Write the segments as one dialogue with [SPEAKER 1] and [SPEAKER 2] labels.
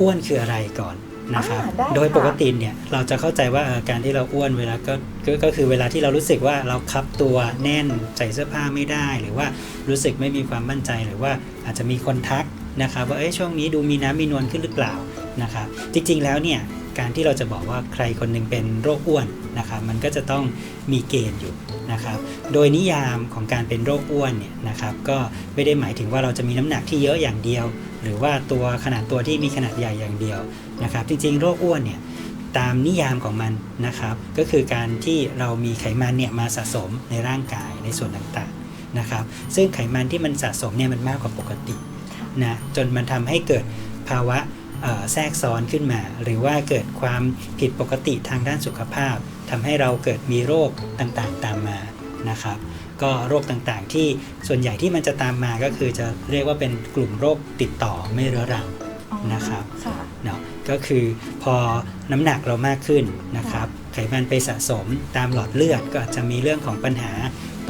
[SPEAKER 1] อ้วนคืออะไรก่อนนะครับ
[SPEAKER 2] อ่าได้
[SPEAKER 1] โดย
[SPEAKER 2] ค่ะ
[SPEAKER 1] ปกติเนี่ยเราจะเข้าใจว่าเอ่อการที่เราอ้วนเวลาก็ก็ก็คือเวลาที่เรารู้สึกว่าเราคับตัวแน่นใส่เสื้อผ้าไม่ได้ หรือว่ารู้สึกไม่มีความมั่นใจหรือว่าอาจจะมีคนทักนะครับว่าเอ้ยช่วงนี้ดูมีน้ำมีนวลขึ้นหรือเปล่านะครับ จริง ๆแล้วเนี่ยการที่เราจะบอกว่าใครคนหนึงเป็นโรคอ้วนนะครับมันก็จะต้องมีเกณฑ์อยู่นะครับ โดยนิยามของการเป็นโรคอ้วนเนี่ยนะครับก็ไม่ได้หมายถึงว่าเราจะมีน้ำหนักที่เยอะอย่างเดียว หรือว่าตัวขนาดตัวที่มีขนาดใหญ่อย่างเดียวนะครับ จริงๆ โรคอ้วนเนี่ยตามนิยามของมันนะครับ ก็คือการที่เรามีไขมันเนี่ยมาสะสมในร่างกายในส่วนต่างๆนะครับ ซึ่งไขมันที่มันสะสมเนี่ยมันมากกว่าปกตินะจนมันทำให้เกิดภาวะแทรกซ้อนขึ้นมา หรือว่าเกิดความผิดปกติทางด้านสุขภาพทำให้เราเกิดมีโรคต่างๆตามมา นะครับ ก็โรคต่างๆ ที่ส่วนใหญ่ที่มันจะตามมาก็คือจะเรียกว่าเป็นกลุ่มโรคติดต่อไม่เรื้อรัง
[SPEAKER 2] อ๋อ
[SPEAKER 1] นะครับ
[SPEAKER 2] ค่ะ
[SPEAKER 1] เนาะก็คือพอน้ำหนักเรามากขึ้นนะครับ ไขมันไปสะสมตามหลอดเลือดก็อาจจะมีเรื่องของปัญหา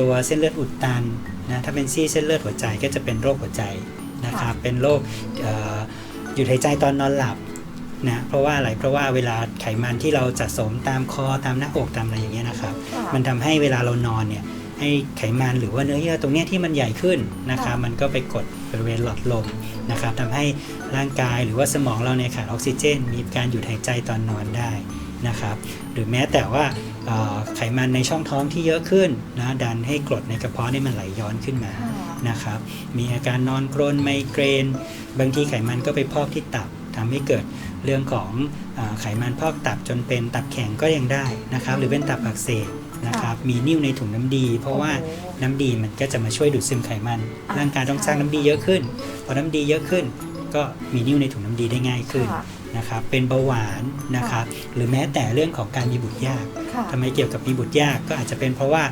[SPEAKER 1] ตัวเส้นเลือดอุดตันนะถ้าเป็นซี่เส้นเลือดหัวใจก็จะเป็นโรคหัวใจนะครับ เป็นโรคเอ่อหยุดหายใจตอนนอนหลับ นะเพราะว่าอะไรเพราะว่าเวลาไขมันที่เราสะสมตามคอตามหน้าอกตามอะไรอย่างเงี้ยนะครับ
[SPEAKER 2] ค่ะ
[SPEAKER 1] มันทำให้เวลาเรานอนเนี่ยให้ไขมันหรือว่าเนื้อเยื่อตรงเนี้ยที่มันใหญ่ขึ้นนะครับ
[SPEAKER 2] ค่ะ
[SPEAKER 1] มันก็ไปกดบริเวณหลอดลมนะครับทำให้ร่างกายหรือว่าสมองเราเนี่ยขาดออกซิเจน มีการหยุดหายใจตอนนอนได้นะครับ หรือแม้แต่ว่าเอ่อไขมันในช่องท้องที่เยอะขึ้นนะดันให้กรดในกระเพาะเนี่ยมันไหลย้อนขึ้นมา
[SPEAKER 2] ค่ะ
[SPEAKER 1] นะครับ มีอาการนอนกรนไมเกรน บางทีไขมันก็ไปพอกที่ตับ ทำให้เกิดเรื่องของอาไขมันพอกตับจนเป็นตับแข็งก็ยังได้นะครับ หรือเป็นตับอักเสบนะครับมีนิ่วในถุงน้ำดี เพราะว่า
[SPEAKER 2] โอ้โห
[SPEAKER 1] น้ำดีมันก็จะมาช่วยดูดซึมไขมัน
[SPEAKER 2] อ่า
[SPEAKER 1] ร่างกายต้องสร้าง
[SPEAKER 2] ใช่
[SPEAKER 1] น้ำดีเยอะขึ้นพอน้ำดีเยอะขึ้น ก็มีนิ่วในถุงน้ำดีได้ง่ายขึ้น
[SPEAKER 2] ค่ะ
[SPEAKER 1] นะครับเป็นเบาหวานนะครับหรือแม้แต่เรื่องของการมีบุตรยาก
[SPEAKER 2] ค่ะ
[SPEAKER 1] ทำไมเกี่ยวกับมีบุตรยากก็อาจจะเป็นเพราะว่า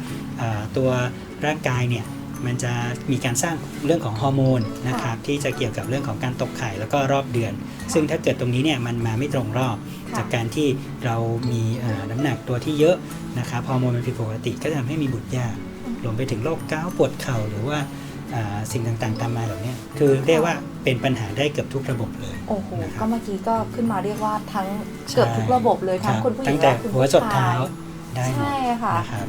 [SPEAKER 1] อ่าตัวร่างกายเนี่ย มันจะมีการสร้างเรื่องของฮอร์โมนนะครับที่จะเกี่ยวกับเรื่องของการตกไข่แล้วก็รอบเดือน ซึ่งถ้าเกิดตรงนี้เนี่ยมันมาไม่ตรงรอบ
[SPEAKER 2] ค่ะ
[SPEAKER 1] จากการที่เรามีเอ่อน้ำหนักตัวที่เยอะนะครับฮอร์โมนมันผิดปกติก็จะทำให้มีบุตรยากรวมไปถึงโรคเกาต์ปวดเข่าหรือว่าอ่าสิ่งต่างๆ ตามมาเหล่านี้คือเรียกว่าเป็นปัญหาได้เกือบทุกระบบเลย
[SPEAKER 2] โอ้โห
[SPEAKER 1] นะครับ
[SPEAKER 2] ก็เมื่อกี้ก็ขึ้นมาเรียกว่าทั้งเกือบทุกระบบเลยทั้ง
[SPEAKER 1] รับ
[SPEAKER 2] คุณผู้หญิ
[SPEAKER 1] ตั้
[SPEAKER 2] ง
[SPEAKER 1] งแต่
[SPEAKER 2] และคุณ
[SPEAKER 1] หัว
[SPEAKER 2] ผู้
[SPEAKER 1] จด
[SPEAKER 2] ชา
[SPEAKER 1] เท้ายได้หมด
[SPEAKER 2] ใช่ค่ะ
[SPEAKER 1] นะครับ